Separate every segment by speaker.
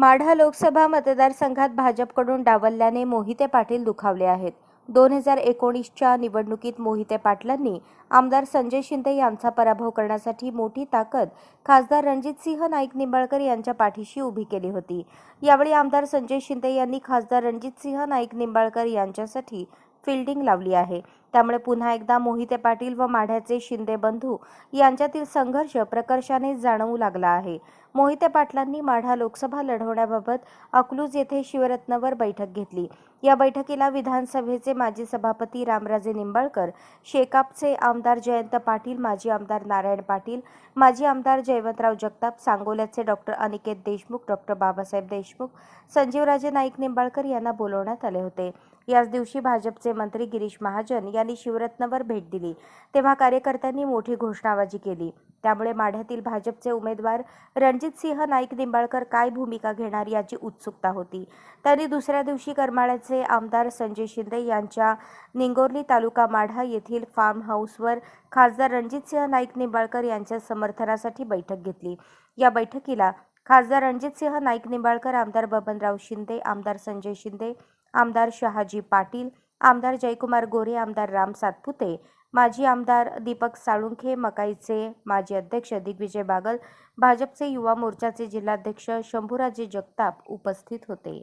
Speaker 1: माढा लोकसभा मतदारसंघात भाजपकडून डावलल्याने मोहिते पाटील दुखावले आहेत. दोन हजार एकोणीसच्या निवडणुकीत मोहिते पाटलांनी आमदार संजय शिंदे यांचा पराभव करण्यासाठी मोठी ताकद खासदार रणजितसिंह नाईक निंबाळकर यांच्या पाठीशी उभी केली होती. यावेळी आमदार संजय शिंदे यांनी खासदार रणजितसिंह नाईक निंबाळकर यांच्यासाठी फिल्डिंग लावली आहे. त्यामुळे पुन्हा एकदा मोहिते पाटील व माढ्याचे शिंदे बंधू यांच्यातील संघर्ष प्रकर्षाने जाणवू लागला आहे. मोहिते पाटलांनी माढा लोकसभा लढवण्याबाबत अकलूज येथे शिवरत्नवर बैठक घेतली. या बैठकीला विधानसभेचे माजी सभापती रामराजे निंबाळकर शेकापचे आमदार जयंत पाटील माजी आमदार नारायण पाटील माजी आमदार जयवंतराव जगताप सांगोल्याचे डॉक्टर अनिकेत देशमुख डॉक्टर बाबासाहेब देशमुख संजीवराजे नाईक निंबाळकर यांना बोलवण्यात आले होते. याच दिवशी भाजपचे मंत्री गिरीश महाजन यांनी शिवरत्नवर भेट दिली. तेव्हा कार्यकर्त्यांनी मोठी घोषणाबाजी केली. त्यामुळे माढ्यातील भाजपचे उमेदवार रणजितसिंह नाईक निंबाळकर काय भूमिका घेणार याची उत्सुकता होती. त्यांनी दुसऱ्या दिवशी करमाळ्याचे आमदार संजय शिंदे यांच्या निंगोर्ली तालुका माढा येथील फार्म हाऊसवर खासदार रणजितसिंह नाईक निंबाळकर यांच्या समर्थनासाठी बैठक घेतली. या बैठकीला खासदार रणजितसिंह नाईक निंबाळकर आमदार बबनराव शिंदे आमदार संजय शिंदे आमदार शहाजी पाटील आमदार जयकुमार गोरे आमदार राम सातपुते माजी आमदार दीपक साळुंखे मकाईचे माजी अध्यक्ष दिग्विजय बागल भाजपचे युवा मोर्चाचे जिल्हाध्यक्ष शंभूराजे जगताप उपस्थित होते.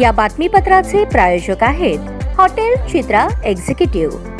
Speaker 2: या बातमीपत्राचे प्रायोजक आहेत हॉटेल चित्रा एक्झिक्युटिव्ह.